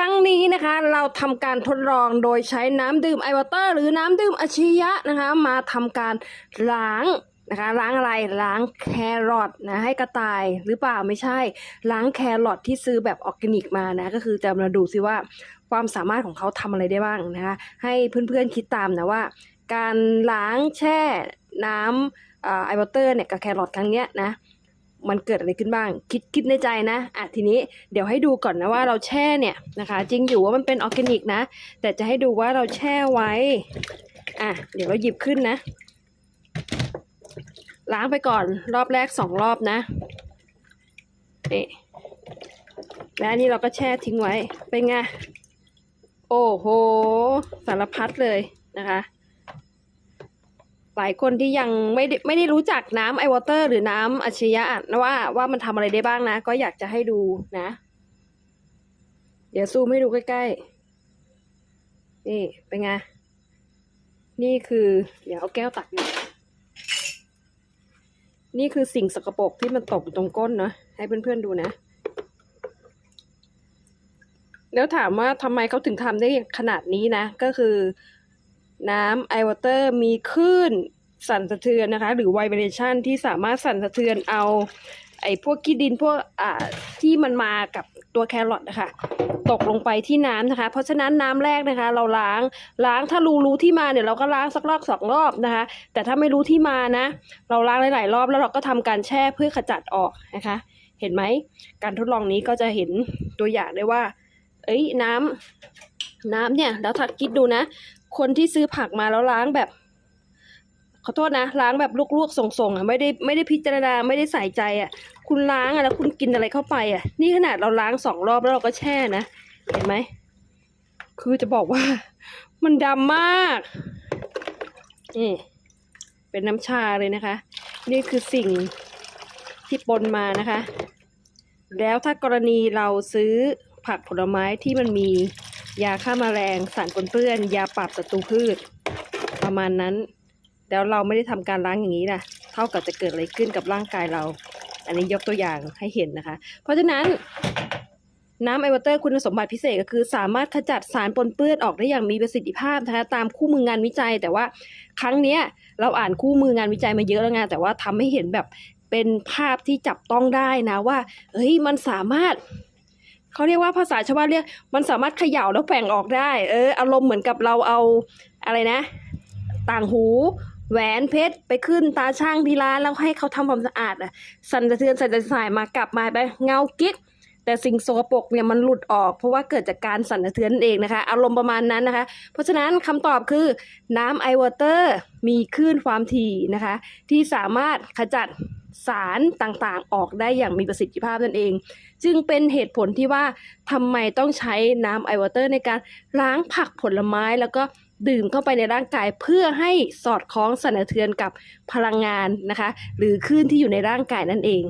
ครั้งนี้นะคะเราทำการทดลองโดยใช้น้ำดื่มไอวอเตอร์หรือน้ำดื่มอาชียะนะคะ มาทำการล้างนะคะล้างอะไรล้างแครอทนะให้กระต่ายหรือเปล่าไม่ใช่ ล้างแครอทที่ซื้อแบบออร์แกนิกมานะก็คือจะมาดูซิว่าความสามารถของเขาทำอะไรได้บ้างนะคะให้เพื่อนๆคิดตามนะว่า การล้างแช่น้ำไอวอเตอร์เนี่ยกับแครอทครั้งเนี้ยนะ มันเกิดอะไรขึ้นบ้าง คิดคิดในใจนะอะทีนี้เดี๋ยวให้ดูก่อนนะว่าเราแช่เนี่ยนะคะ จริงอยู่ว่ามันเป็นออร์แกนิกนะ แต่จะให้ดูว่าเราแช่ไว้อะเดี๋ยวเราหยิบขึ้นนะ ล้างไปก่อนรอบแรกสองรอบนะนี่และอันนี้เราก็แช่ทิ้งไว้เป็นไงโอ้โห สารพัดเลยนะคะ หลายคนที่ยังไม่ได้ไม่ได้รู้จักน้ำไอวอเตอร์หรือน้ำอัจฉริยะนะว่าว่ามันทำอะไรได้บ้างนะ ก็อยากจะให้ดูนะ เดี๋ยวซูมให้ดูใกล้ๆ นี่เป็นไง นี่คือ เดี๋ยวเอาแก้วตักนี่นี่คือสิ่งสกปรกที่มันตกอยู่ตรงก้นเนาะให้เพื่อนๆดูนะ แล้วถามว่าทำไมเขาถึงทำได้ขนาดนี้นะ ก็คือน้ำไอวอเตอร์มีคลื่น สั่นสะเทือนนะคะ หรือไวเบรชันที่สามารถสั่นสะเทือนเอา ไอ้พวกขี้ดินพวกอ่าที่มันมากับตัวแครอทนะคะตกลงไปที่น้ำนะคะ เพราะฉะนั้นน้ำแรกนะคะ เราล้างล้างถ้ารู้รู้ที่มาเนี่ยเราก็ล้างสักรอบสองรอบนะคะ แต่ถ้าไม่รู้ที่มานะ เราล้างหลายๆรอบแล้วเราก็ทำการแช่เพื่อขจัดออกนะคะ เห็นไหมการทดลองนี้ก็จะเห็นตัวอย่างได้ว่า เอ้ยน้ำน้ำเนี่ยแล้วถ้าคิดดูนะ คนที่ซื้อผักมาแล้วล้างแบบ ขอโทษนะ ล้างแบบลวกๆส่งๆอะไม่ได้ไม่ได้พิจารณาไม่ได้ใส่ใจอะ คุณล้างอะแล้วคุณกินอะไรเข้าไปอะ นี่ขนาดเราล้างสองรอบแล้วเราก็แช่นะ เห็นไหม คือจะบอกว่า มันดำมากนี่เป็นน้ำชาเลยนะคะ นี่คือสิ่งที่ปนมานะคะ แล้วถ้ากรณีเราซื้อผักผลไม้ที่มันมียาฆ่าแมลงสารปนเปื้อน ยาปราบศัตรูพืช ประมาณนั้น แล้วเราไม่ได้ทำการล้างอย่างนี้นะเท่ากับจะเกิดอะไรขึ้นกับร่างกายเรา อันนี้ยกตัวอย่างให้เห็นนะคะ เพราะฉะนั้นน้ำไอวอเตอร์คุณสมบัติพิเศษก็คือ สามารถขจัดสารปนเปื้อนออกได้อย่างมีประสิทธิภาพนะคะตามคู่มืองานวิจัย แต่ว่าครั้งเนี้ยเราอ่านคู่มืองานวิจัยมาเยอะแล้วไงแต่ว่าทำให้เห็นแบบเป็นภาพที่จับต้องได้นะว่าเฮ้ยมันสามารถเขาเรียกว่าภาษาชาวบ้านเรียก มันสามารถเขย่าแล้วแฝงออกได้ เอออารมณ์เหมือนกับเราเอาอะไรนะ ต่างหู แหวนเพชรไปขึ้นตาช่างที่ร้านแล้วให้เขาทำความสะอาดอะสั่นสะเทือนสั่นสายมากลับมาไปเงากิ๊ก แต่สิ่งโสกปรกเนี่ยมันหลุดออก เพราะว่าเกิดจากการสั่นสะเทือนนั่นเองนะคะอารมณ์ประมาณนั้นนะคะ เพราะฉะนั้นคำตอบคือน้ำไอวอเตอร์มีคลื่นความถี่นะคะ ที่สามารถขจัดสารต่างๆ ออกได้อย่างมีประสิทธิภาพนั่นเอง จึงเป็นเหตุผลที่ว่าทำไมต้องใช้น้ำไอวอเตอร์ในการล้างผักผลไม้แล้วก็ ดื่มเข้าไปในร่างกายเพื่อให้สอดคล้องสั่นสะเทือนกับพลังงานนะคะ หรือคลื่นที่อยู่ในร่างกายนั่นเอง